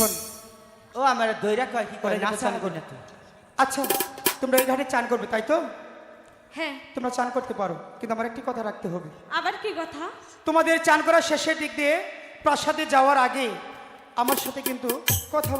শোন ও আমার দইরা কয় কি করে না চান করে না তুই আচ্ছা তোমরা এই ঘাটে চান করবে তাই তো? হ্যাঁ। তোমরা চান করতে পারো কিন্তু আমার একটি কথা রাখতে হবে। আবার কি কথা? তোমাদের চান করার শেষের দিক দিয়ে প্রাসাদে যাওয়ার আগে আমার সাথে কিন্তু কথা